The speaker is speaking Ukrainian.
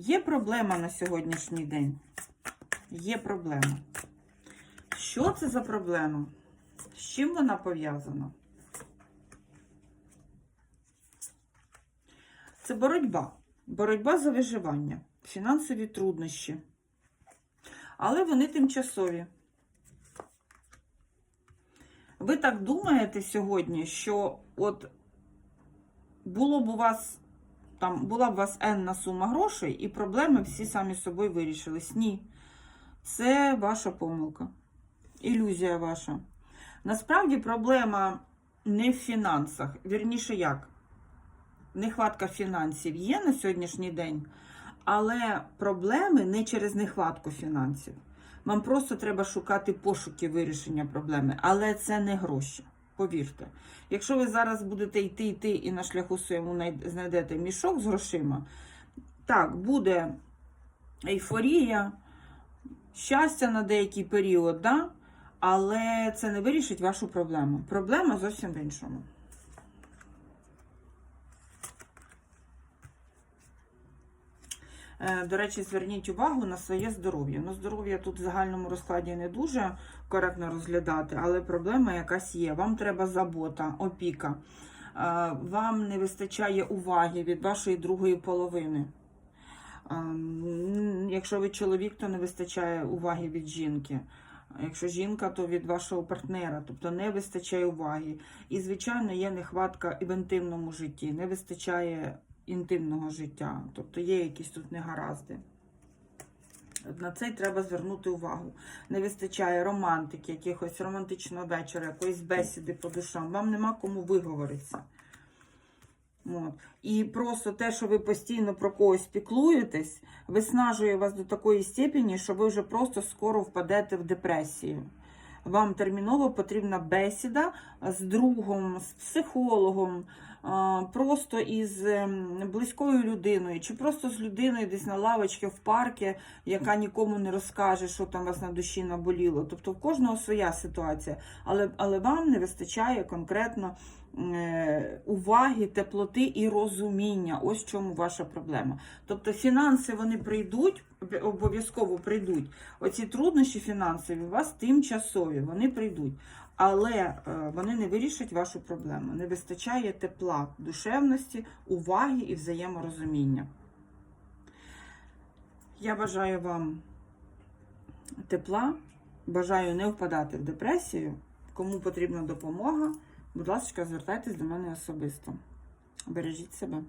Є проблема на сьогоднішній день. Є проблема. Що це за проблема? З чим вона пов'язана? Це боротьба. Боротьба за виживання, фінансові труднощі. Але вони тимчасові. Ви так думаєте сьогодні, що от було б у вас там була б у вас енна сума грошей, і проблеми всі самі з собою вирішились. Ні. Це ваша помилка. Ілюзія ваша. Насправді проблема не в фінансах. Вірніше як? Нехватка фінансів є на сьогоднішній день, але проблеми не через нехватку фінансів. Вам просто треба шукати пошуки вирішення проблеми, але це не гроші. Повірте, якщо ви зараз будете йти йти і на шляху своєму знайдете мішок з грошима, так, буде ейфорія, щастя на деякий період, да? але це не вирішить вашу проблему. Проблема зовсім в іншому. До речі, зверніть увагу на своє здоров'я. Ну, здоров'я тут в загальному розкладі не дуже коректно розглядати, але проблема якась є. Вам треба забота, опіка. Е, Вам не вистачає уваги від вашої другої половини. Е, Якщо ви чоловік, то не вистачає уваги від жінки. Якщо жінка, то від вашого партнера, тобто не вистачає уваги. І, звичайно, є нехватка в інтимному житті, не вистачає інтимного життя, тобто є якісь тут негаразди. На це треба звернути увагу. Не вистачає романтики, якихось романтичного вечора, якоїсь бесіди по душам. Вам нема кому виговоритися. От. І просто те, що ви постійно про когось піклуєтесь, виснажує вас до такої степені, що ви вже просто скоро впадете в депресію. Вам терміново потрібна бесіда з другом, з психологом, просто із ем, близькою людиною, чи просто з людиною десь на лавочці в парку, яка нікому не розкаже, що там вас на душі наболіло. Тобто в кожного своя ситуація, але, але вам не вистачає конкретно уваги, теплоти і розуміння. Ось в чому ваша проблема. Тобто фінанси вони прийдуть, обов'язково прийдуть. Оці труднощі фінансові у вас тимчасові, вони прийдуть. Але е, вони не вирішать вашу проблему. Не вистачає тепла, душевності, уваги і взаєморозуміння. Я бажаю вам тепла, бажаю не впадати в депресію. Кому потрібна допомога, будь ласка, звертайтесь до мене особисто. Бережіть себе.